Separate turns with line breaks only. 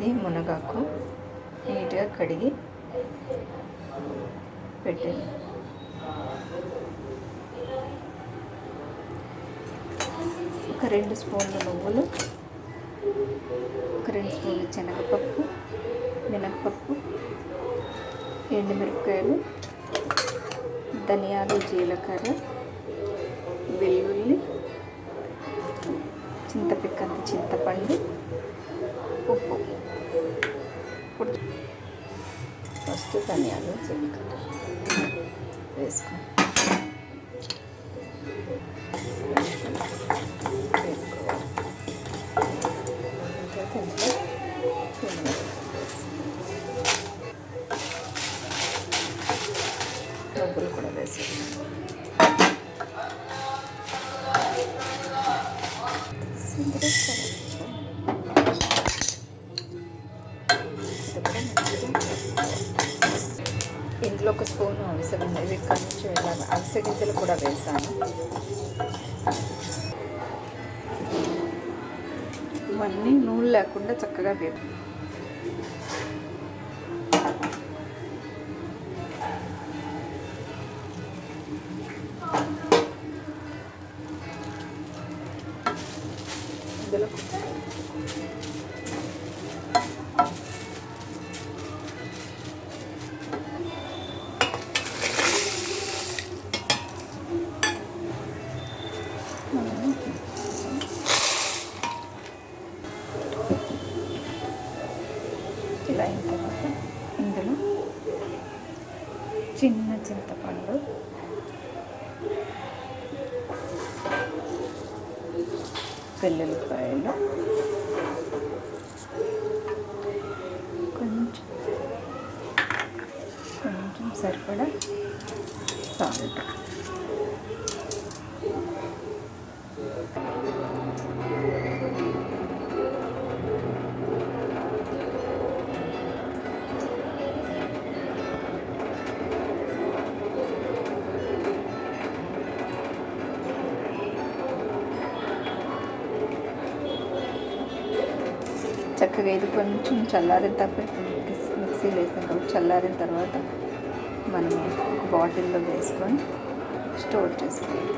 అది మునగాకు నీట్గా కడిగి పెట్టాను ఒక రెండు స్పూన్ల నువ్వులు ఒక రెండు స్పూన్లు శనగపప్పు మినప్పప్పు ఎండుమిరపకాయలు ధనియాలు జీలకర్ర వెల్లుల్లి ఇప్పుడు ఫస్ట్ ధనియాలు జీలకర్ర వేసుకోండి వేసుకోవాలి ఇంకా కొంచెం నువ్వులు కూడా ఇంట్లో ఒక స్పూన్ అవసరం ఇది ఇక్కడి నుంచి వెళ్ళాను అవిసె గింజలు కూడా వేసాను. ఇవన్నీ నూనె లేకుండా చక్కగా వేపు. ఇందులో అయిన తర్వాత ఇందులో చిన్న చింతపండు. వెల్లుల్లిపాయలు. కొంచెం కొంచెం సరిపడా సాల్ట్. చక్కగా ఇది కొంచెం చల్లారిన తర్వాత మిక్సీలో వేసాం కాబట్టి చల్లారిన తర్వాత మనం ఒక బాటిల్లో వేసుకొని స్టోర్ చేసుకోవాలి.